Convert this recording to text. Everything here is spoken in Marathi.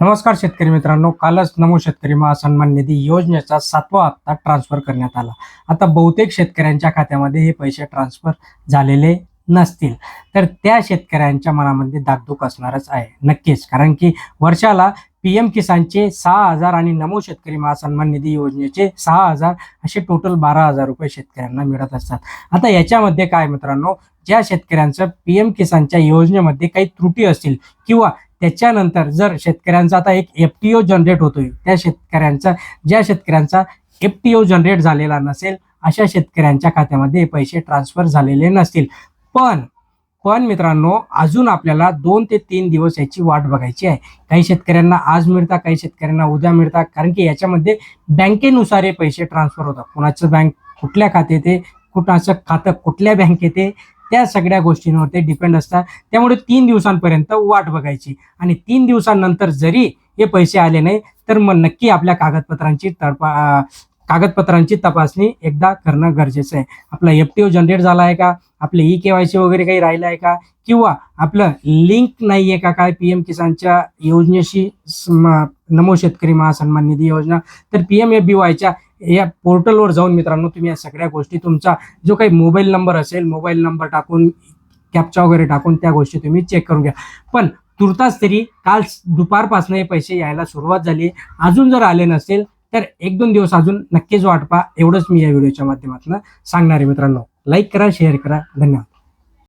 नमस्कार शेतकरी मित्रांनो कालच नमो शेतकरी महासन्मान निधी योजनेचा सातवा हप्ता ट्रान्सफर करण्यात आला. आता बहुतेक शेतकऱ्यांच्या खात्यामध्ये हे पैसे ट्रान्सफर झालेले नसतील. तर त्या शेतकऱ्यांच्या मनामध्ये दागदुख असणारच आहे नक्कीच. कारण की वर्षाला पी एम किसानचे सहा हजार आणि नमो शेतकरी महासन्मान निधी योजनेचे सहा हजार असे टोटल बारा हजार रुपये शेतकऱ्यांना मिळत असतात. आता याच्यामध्ये काय मित्रांनो ज्या शेतकऱ्यांचं पी एम किसानच्या योजनेमध्ये काही त्रुटी असतील किंवा त्याच्यानंतर जर शेतकऱ्यांचा आता एक एफ टी ओ जनरेट होतोय त्या शेतकऱ्यांचा ज्या शेतकऱ्यांचा एफ टी ओ जनरेट झालेला नसेल अशा शेतकऱ्यांच्या खात्यामध्ये पैसे ट्रान्सफर झालेले नसतील. पण पण मित्रांनो अजून आपल्याला दोन ते तीन दिवस याची वाट बघायची आहे. काही शेतकऱ्यांना आज मिळतात काही शेतकऱ्यांना उद्या मिळतात कारण की याच्यामध्ये बँकेनुसार हे पैसे ट्रान्सफर होतात. कुणाचं बँक कुठल्या खात्यात ते कुणाचं खातं कुठल्या बँकेत आहे त्या सगळ्या गोष्टींवर ते डिपेंड असतात. त्यामुळे तीन दिवसांपर्यंत वाट बघायची. आणि तीन दिवसांनंतर जरी हे पैसे आले नाही तर मग नक्की आपल्या कागदपत्रांची तडपा कागदपत्रांची तपासणी एकदा करणं गरजेचं आहे. आपला एफ टी ओ जनरेट झाला आहे का? आपलं ई के वाय सी वगैरे काही राहिलं आहे का? किंवा आपलं लिंक नाही आहे का काय पी एम किसानच्या योजनेशी नमो शेतकरी महासन्मान निधी योजना? तर पी एम एफ बी वायच्या या पोर्टलवर जाऊन मित्रांनो तुम्ही या सगळ्या गोष्टी तुमचा जो काही मोबाईल नंबर असेल मोबाईल नंबर टाकून कॅपचा वगैरे टाकून त्या गोष्टी तुम्ही चेक करून घ्या. पण तुर्तास तरी काल दुपारपासून हे पैसे यायला सुरुवात झाली. अजून जर आले नसेल तर एक दोन दिवस अजून नक्कीच वाटपा. एवढंच मी या व्हिडिओच्या माध्यमातून सांगणार आहे मित्रांनो. लाईक करा शेअर करा. धन्यवाद.